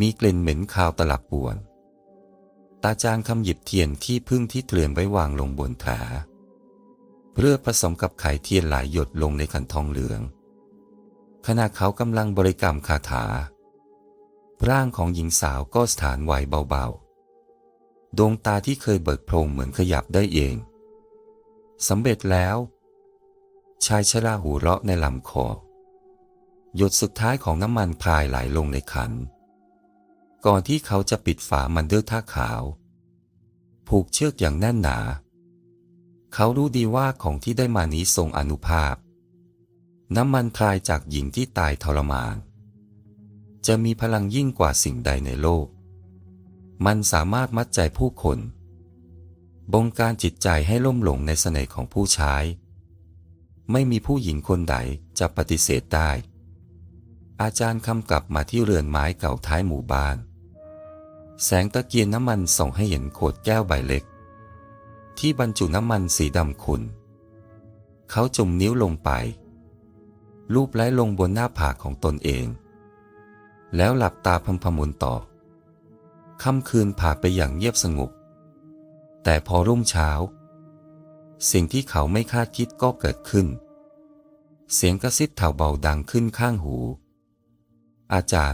มีกลิ่นเหม็นคาวตลับปวน ตาจางคำหยิบเทียนที่พึ่งที่เตรียมไว้วางลงบนขาเพื่อผสมกับไข่เทียนหลายหยดลงในขันทองเหลือง ขณะเขากำลังบริกรรมคาถา ร่างของหญิงสาวก็สถานไหวเบาๆ ดวงตาที่เคยเบิกโพรงเหมือนขยับได้เองสำเร็จแล้ว ชายชราหูเราะในลำคอหยดสุดท้ายของน้ำมันพายไหลลงในขัน ก่อนที่เขาจะปิดฝามันด้วยท่าขาว ผูกเชือกอย่างแน่นหนา เขารู้ดีว่าของที่ได้มานี้ทรงอนุภาพ น้ำมันพรายจากหญิงที่ตายทรมาน จะมีพลังยิ่งกว่าสิ่งใดในโลก มันสามารถมัดใจผู้คนบงการจิตใจให้ล่มหลงในเสน่ห์ของผู้ใช้ ไม่มีผู้หญิงคนใดจะปฏิเสธได้ อาจารย์คำกลับมาที่เรือนไม้เก่าท้ายหมู่บ้าน แสงตะเกียงน้ำมันส่องให้เห็นโขดแก้วใบเล็ก ที่บรรจุน้ำมันสีดำขุ่นเขาจุ่มนิ้วลงไปลูบไล้ลงบนหน้าผากของตนเอง แล้วหลับตาพำพมุนต่อค่ำคืนผ่านไปอย่างเงียบสงบแต่พอรุ่งเช้า สิ่งที่เขาไม่คาดคิดก็เกิดขึ้น เสียงกระซิบแถวเบาดังขึ้นข้างหู อาจารย์